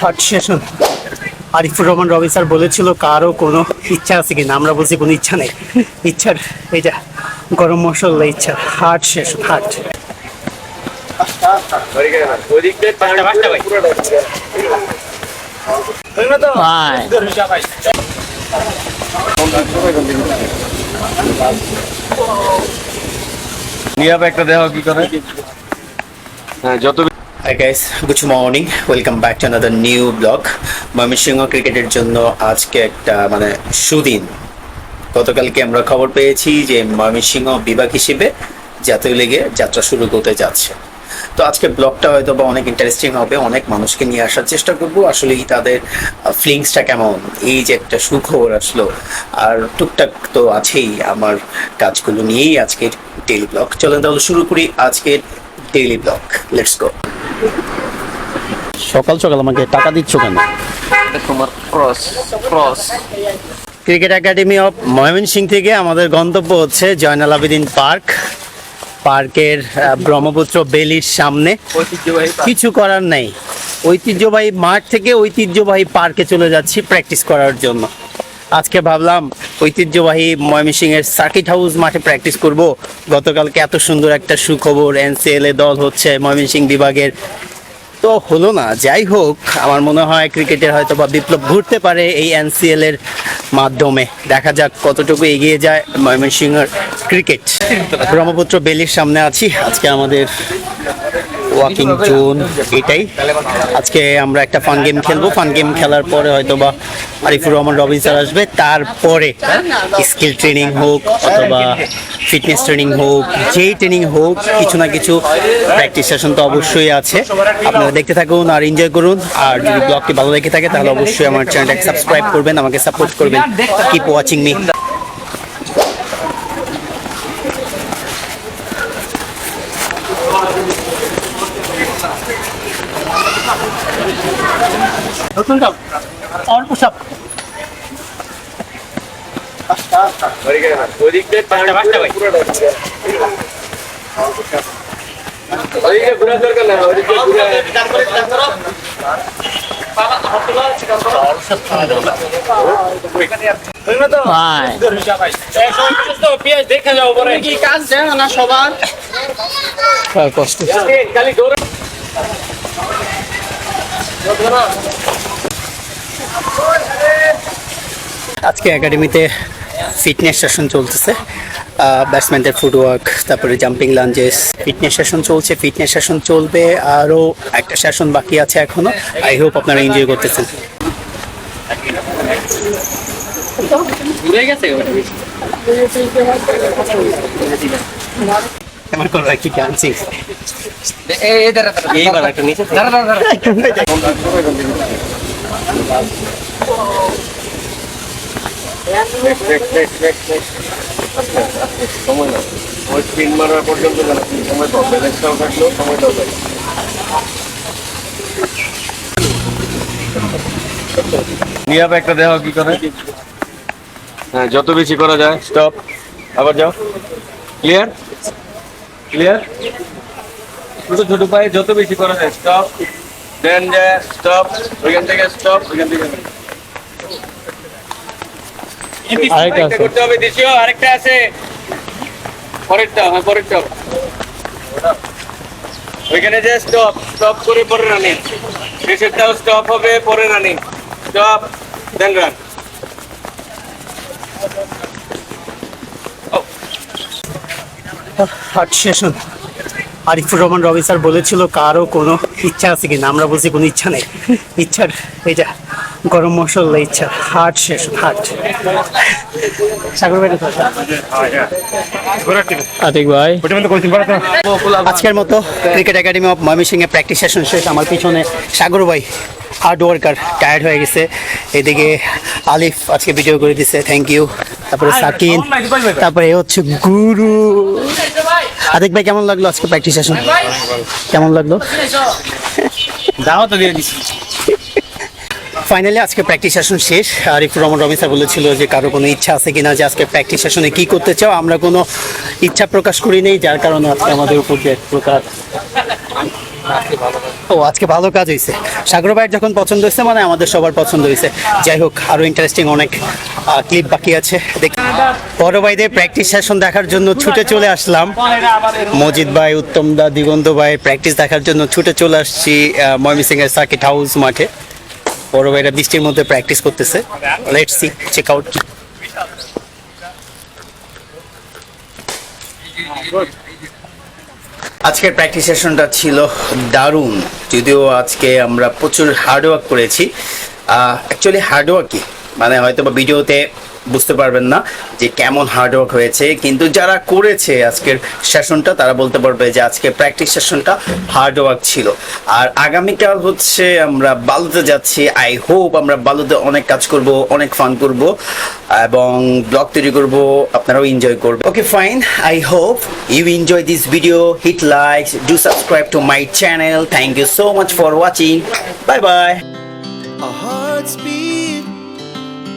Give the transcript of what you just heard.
হাট session Arifur Rahman Robi sir বলেছিল কারও কোনো ইচ্ছা আছে কিনা? আমরা বলছি কোনো ইচ্ছা নেই। ইচ্ছার এই যা গরম মশলা ইচ্ছা। হাট সেশন হাট। নিয়াব একটা দেহ কি করে? হ্যাঁ যত hi guys good morning welcome back to another new blog Mymensingh ক্রিকেটের জন্য আজকে একটা মানে সুদিন। গতকালকে আমরা খবর পেয়েছি যে ময়মনসিংহ বিভাগ হিসেবে জাতীয় লিগে যাত্রা শুরু করতে যাচ্ছে। তো আজকে ব্লগটা হয়তো বা অনেক ইন্টারেস্টিং হবে, অনেক মানুষকে নিয়ে আসার চেষ্টা করব। আসলে তাদের ফিলিংসটা কেমন? এই যে একটা সুখবর আসলো। আর টুকটাক তো আছেই আমার কাজগুলো নিয়েই আজকের ডেইলি ব্লগ চলেন তাহলে শুরু করি আজকের ডেইলি ব্লগ লেটস গো সকাল সকাল আমাকে টাকা দিচ্ছ কেন? তোমার cross cross. Cricket academy of Mymensingh থেকে আমাদের গন্তব্য হচ্ছে জয়নাল আবেদিন পার্ক। পার্কের ব্রহ্মপুত্র বেলির সামনে। কিছু করার নেই। ঐতিহ্যবাহী মাঠ থেকে ঐতিহ্যবাহী পার্কে চলে যাচ্ছি প্র্যাকটিস করার জন্য। আজকে ভাবলাম ঐতিহ্যবাহী ময়মনসিং এর সার্কিট হাউস মাঠে প্র্যাকটিস করব। গতকালকে এত সুন্দর একটা সুখবর এনসিএল দল হচ্ছে ময়মনসিং বিভাগের। তো হলো না, যাই হোক, আমার মনে হয় ক্রিকেটের হয়তো বা বিপ্লব ঘুরতে পারে এই এনসিএল এর মাধ্যমে। দেখা যাক কতটুকু এগিয়ে যায় ময়মনসিংহের ক্রিকেট। ব্রহ্মপুত্র বেলির সামনে আছি। আজকে আমাদের ওয়াকিং জোন এটাই। আজকে আমরা একটা ফান গেম খেলব। ফান গেম খেলার পরে হয়তো বা আরিফুর রহমান রবিন স্যার আসবে। তারপরে স্কিল ট্রেনিং হোক অথবা ফিটনেস ট্রেনিং হোক, যেই ট্রেনিং হোক, কিছু না কিছু প্র্যাকটিস সেশন তো অবশ্যই আছে। আপনারা দেখতে থাকুন আর এনজয় করুন। আর যদি ব্লগটি ভালো লেগে থাকে, তাহলে অবশ্যই আমার চ্যানেলটাকে সাবস্ক্রাইব করবেন, আমাকে সাপোর্ট করবেন। কিপ ওয়াচিং মি নতুন কাপ অল্প সব। ওদিকে ওদিকে ঘুরার দরকার না ওদিকে ঘুরে কষ্ট আজকে একাডেমিতে ফিটনেস সেশন চলতেছে ব্যাটসম্যানদের ফুটওয়ার্ক, তারপরে জাম্পিং লাঞ্জেস, ফিটনেস সেশন চলছে, ফিটনেস সেশন চলবে, আরও একটা সেশন বাকি আছে এখনও আই হোপ আপনারা এনজয় করতেছেন। ঘুরে গেছে? এইবার একটা নিচে দাঁড়া দাঁড়া দাঁড়া সময় না ওই স্পিন মারার পর্যন্ত সময় পাও ব্যালেন্সটাও থাকলেও সময়টাও থাকল নিয়াব একটা দেহ কি করে? হ্যাঁ যত বেশি করা যায় স্টপ আবার যাও। ক্লিয়ার ক্লিয়ার ছোট ছোট পায়ে যত বেশি করা যায় স্টপ দেন স্টপ ওইখান থেকে স্টপ ওইখান থেকে আরেকটা আরেকটা করতে হবে দেশীয় আরেকটা আছে। পরেরটা হ্যাঁ পরেরটা। ওইখানে যে স্টপ স্টপ করে পরে রানিং শেষেরটাও স্টপ হবে পরে রানিং স্টপ দেন রান হাট সেশন আরিফুর রহমান রবি স্যার বলেছিল কারও কোনো ইচ্ছা আছে কিনা? আমরা বলছি কোনো ইচ্ছা নেই। ইচ্ছার এই যা গরম মশলা ইচ্ছা। হাট সেশন হাট। সাগর ভাই আতিক ভাই। আজকের মতো ক্রিকেট একাডেমি অফ ময়মনসিং এ প্র্যাকটিস সেশন শেষ। আমার পিছনে সাগর ভাই। হার্ড ওয়ার্কার টায়ার্ড হয়ে গেছে। এদিকে আলিফ আজকে ভিডিও করে দিছে থ্যাংক ইউ তারপরে সাকিন তারপরে হচ্ছে গুরু। আতিক ভাই কেমন লাগল আজকে প্র্যাকটিস সেশন কেমন লাগল? দাও তো দিয়ে দিচ্ছি ফাইনালি আজকে প্র্যাকটিস সেশন শেষ। আরিফুর রহমান রবি স্যার বলেছিল যে কারও কোনো ইচ্ছা আছে কিনা যে আজকে প্র্যাকটিস সেশনে কি করতে চাও আমরা কোনো ইচ্ছা প্রকাশ করি নেই যার কারণে আজকে আমাদের উপর যে এক প্রকার ও, আজকে ভালো কাজ হয়েছে সাগর ভাইয়ের যখন পছন্দ হয়েছে মানে আমাদের সবার পছন্দ হয়েছে যাই হোক, আরও ইন্টারেস্টিং অনেক ক্লিপ বাকি আছে। দেখি, বড় ভাইদের প্র্যাকটিস সেশন দেখার জন্য ছুটে চলে আসলাম। মজিদ ভাই, উত্তম দা, দিগন্ত ভাই প্র্যাকটিস দেখার জন্য ছুটে চলে আসছি ময়মনসিং এর সার্কিট হাউস মাঠে। বড় ভাইরা বৃষ্টির মধ্যে প্র্যাকটিস করতেছে। লেটস সি চেক আউট আজকের প্র্যাকটিস সেশনটা ছিল দারুণ। যদিও আজকে আমরা প্রচুর হার্ডওয়ার্ক করেছি। অ্যাকচুয়ালি হার্ডওয়ার্কই মানে হয়তো বা ভিডিওতে বুঝতে পারবেন না যে কেমন হার্ডওয়ার্ক হয়েছে। কিন্তু যারা করেছে আজকের সেশনটা তারা বলতে পারবে যে আজকে প্র্যাকটিস সেশনটা হার্ডওয়ার্ক ছিল। আর আগামীকাল হচ্ছে আমরা বালুতে যাচ্ছি। আই হোপ আমরা বালুতে অনেক কাজ করব, অনেক ফান করব, এবং ব্লগ তৈরি করব, আপনারাও এনজয় করবেন। Okay fine I hope you enjoy this video hit like do subscribe to my channel thank you so much for watching bye bye beat